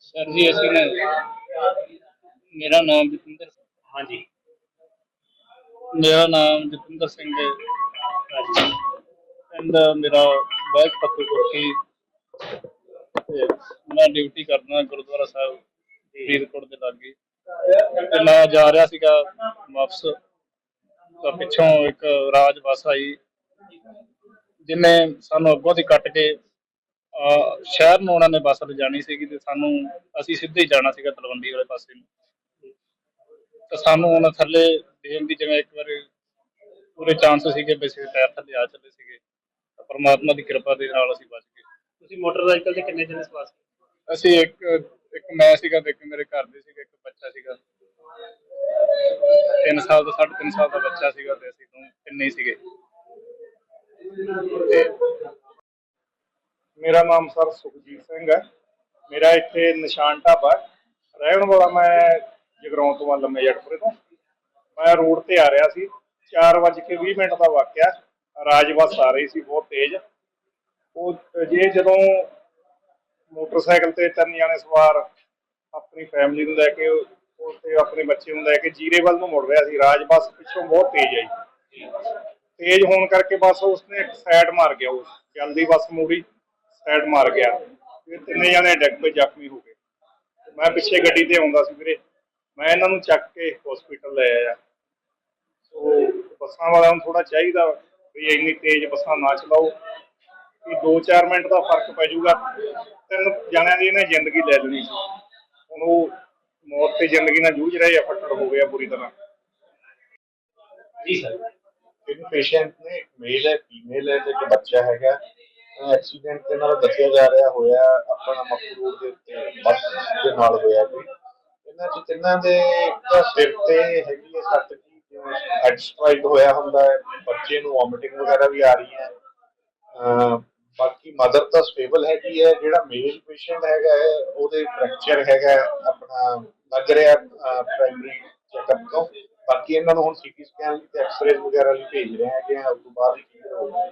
Sir ਜੀ ਅਸੀਂ ਨਾ ਮੇਰਾ ਨਾਮ ਜਤਿੰਦਰ ਹਾਂਜੀ। ਮੇਰਾ ਨਾਮ ਜਤਿੰਦਰ ਸਿੰਘ ਹੈ। ਹਾਂਜੀ। ਪਿੰਡ ਮੇਰਾ ਪੱਤੂ ਕੁਰਕੀ ਤੇ ਮੈਂ ਡਿਊਟੀ ਕਰਦਾ ਗੁਰਦੁਆਰਾ ਸਾਹਿਬ ਫਰੀਦਕੋਟ ਦੇ ਲਾਗੇ। ਤੇ ਮੈਂ ਜਾ ਰਿਹਾ ਸੀਗਾ ਵਾਪਸ। ਤਾਂ ਪਿੱਛੋਂ ਇੱਕ ਰਾਜ ਬੱਸ ਆਈ। ਜਿਨੇ ਸਾਨੂੰ ਅੱਗੋਂ ਦੀ ਕੱਟ ਕੇ ਸ਼ਹਿਰ ਨੂੰ ਉਹਨਾਂ ਨੇ ਬੱਸ ਲਿਜਾਣੀ ਸੀਗੀ ਤੇ ਸਾਨੂੰ ਅਸੀਂ ਸਿੱਧੇ ਹੀ ਜਾਣਾ ਸੀਗਾ ਤਲਵੰਡੀ ਵਾਲੇ ਪਾਸੇ ਨੂੰ। ਤਾਂ ਸਾਨੂੰ ਉਹਨਾਂ ਥੱਲੇ ਦੇਣ ਦੀ ਜਿਵੇਂ ਇੱਕ ਵਾਰੀ ਪੂਰੇ ਚਾਂਸ ਸੀਗੇ ਵੀ ਅਸੀਂ ਟਾਇਰ ਥੱਲੇ ਆ ਚੱਲੇ ਸੀਗੇ। ਤਾਂ ਪਰਮਾਤਮਾ ਦੀ ਕਿਰਪਾ ਦੇ ਨਾਲ ਅਸੀਂ ਬਚ ਗਏ। ਤੁਸੀਂ ਮੋਟਰਸਾਈਕਲ ਤੇ ਕਿੰਨੇ ਜਣੇ ਸਵਾਰ ਸੀ? ਅਸੀਂ ਇੱਕ ਇੱਕ ਮੈਂ ਸੀਗਾ ਤੇ ਇੱਕ ਮੇਰੇ ਘਰ ਦੇ ਸੀਗੇ ਇੱਕ ਬੱਚਾ ਸੀਗਾ। 3 ਸਾਲ ਦਾ 3.5 ਸਾਲ ਦਾ ਬੱਚਾ ਸੀਗਾ ਤੇ ਅਸੀਂ ਤੋਂ ਤਿੰਨੇ ਹੀ ਸੀਗੇ। ਤੇ ਮੇਰਾ ਨਾਮ ਸਰ ਸੁਖਜੀਤ ਸਿੰਘ ਹੈ। ਮੇਰਾ ਇੱਥੇ ਨਿਸ਼ਾਨ ਢਾਬਾ ਰਹਿਣ ਵਾਲਾ ਮੈਂ ਜਗਰਾਉਂ ਤੋਂ ਲੰਮੇ ਜੜਪੁਰੇ ਤੋਂ। ਮੈਂ ਰੋਡ ਤੇ ਆ ਰਿਹਾ ਸੀ। 4:20 ਮਿੰਟ ਦਾ ਵਾਕਿਆ ਰਾਜ ਬੱਸ ਆ ਰਹੀ ਸੀ, ਬਹੁਤ ਤੇਜ਼। ਉਹ ਜੇ ਜਦੋਂ ਮੋਟਰਸਾਈਕਲ ਤੇ ਤਿੰਨ ਜਣੇ ਸਵਾਰ ਆਪਣੀ ਫੈਮਿਲੀ ਨੂੰ ਲੈ ਕੇ, ਉਹ ਤੇ ਆਪਣੇ ਬੱਚੇ ਨੂੰ ਲੈ ਕੇ ਜੀਰੇ ਵੱਲ ਨੂੰ ਮੁੜ ਰਿਹਾ ਸੀ। ਰਾਜ ਬੱਸ ਪਿੱਛੋਂ ਬਹੁਤ ਤੇਜ਼ ਆਈ। ਤੇਜ਼ ਹੋਣ ਕਰਕੇ ਬਸ ਉਸਨੇ ਇੱਕ ਸਾਈਡ ਮਾਰ ਗਿਆ। ਉਹ ਜਲਦੀ ਬੱਸ ਮੂੜੀ। ਸਾਈਡ ਮਾਰ ਗਿਆ। ਇਹ ਤਿੰਨੇ ਜਣੇ ਡਿੱਗ ਪਏ ਜ਼ਖਮੀ ਹੋ ਗਏ। ਮੈਂ ਪਿੱਛੇ ਗੱਡੀ ਤੇ ਆਉਂਦਾ ਸੀ ਵੀਰੇ। ਮੈਂ ਇਹਨਾਂ ਨੂੰ ਚੱਕ ਕੇ ਹਸਪੀਟਲ ਲੈ ਆਇਆ। ਸੋ ਬੱਸਾਂ ਵਾਲਿਆਂ ਨੂੰ ਥੋੜਾ ਚਾਹੀਦਾ ਵੀ ਇੰਨੀ ਤੇਜ਼ ਬੱਸਾਂ ਨਾ ਚਲਾਓ। ਕਿ 2-4 ਮਿੰਟ ਦਾ ਫ਼ਰਕ ਪੈ ਜਾਊਗਾ। ਤਿੰਨ ਜਣਿਆਂ ਦੀ ਇਹਨੇ ਜ਼ਿੰਦਗੀ ਲੈ ਲੈਣੀ ਸੀ। ਹੁਣ ਉਹ ਮੌਤ ਤੇ ਜ਼ਿੰਦਗੀ ਨਾਲ ਜੂਝ ਰਹੇ ਆ, ਫੱਟੜ ਹੋ ਗਿਆ ਪੂਰੀ ਤਰ੍ਹਾਂ। ਜੀ ਸਰ। ਤਿੰਨ ਪੇਸ਼ੈਂਟ ਨੇ ਮੇਲ ਹੈ ਫੀਮੇਲ ਹੈ ਤੇ ਇੱਕ ਬੱਚਾ ਹੈਗਾ। ਐਕਸੀਡੈਂਟ ਦੇ ਨਾਲ ਦੱਸਿਆ ਜਾ ਰਿਹਾ ਹੋਇਆ ਆਪਣਾ ਮੱਕੂ ਦੇ ਉੱਤੇ ਬੱਸ ਦੇ ਨਾਲ ਹੋਇਆ ਕੋਈ ਇਹਨਾਂ ਚ ਤਿੰਨਾਂ ਦੇ ਤਾਂ ਸਿਰ ਤੇ ਹੈਗੀ ਹੈ ਸੱਟ ਕੀ ਜਿਵੇਂ ਹੈਡ ਸਟ੍ਰਾਈਕ ਹੋਇਆ ਹੁੰਦਾ ਹੈ, ਬੱਚੇ ਨੂੰ ਵੋਮਿਟਿੰਗ ਵਗੈਰਾ ਵੀ ਆ ਰਹੀ ਹੈ। ਬਾਕੀ ਮਦਰ ਤਾਂ ਸਟੇਬਲ ਹੈਗੀ ਹੈ, ਜਿਹੜਾ ਮੇਲ ਪੇਸ਼ੈਂਟ ਹੈਗਾ ਹੈ, ਉਹਦੇ ਫ੍ਰੈਕਚਰ ਹੈਗਾ ਆਪਣਾ ਲੱਗ ਰਿਹਾ ਪ੍ਰਾਇਮਰੀ ਚੈੱਕਅਪ ਤੋਂ। ਬਾਕੀ ਇਹਨਾਂ ਨੂੰ ਹੁਣ ਸੀਟੀ ਸਕੈਨ ਤੇ ਐਕਸ-ਰੇ ਵਗੈਰਾ ਲਈ ਭੇਜ ਰਹੇ ਹੈਗੇ ਆ, ਉਸ ਤੋਂ ਬਾਅਦ ਹੀ ਹੋਊਗਾ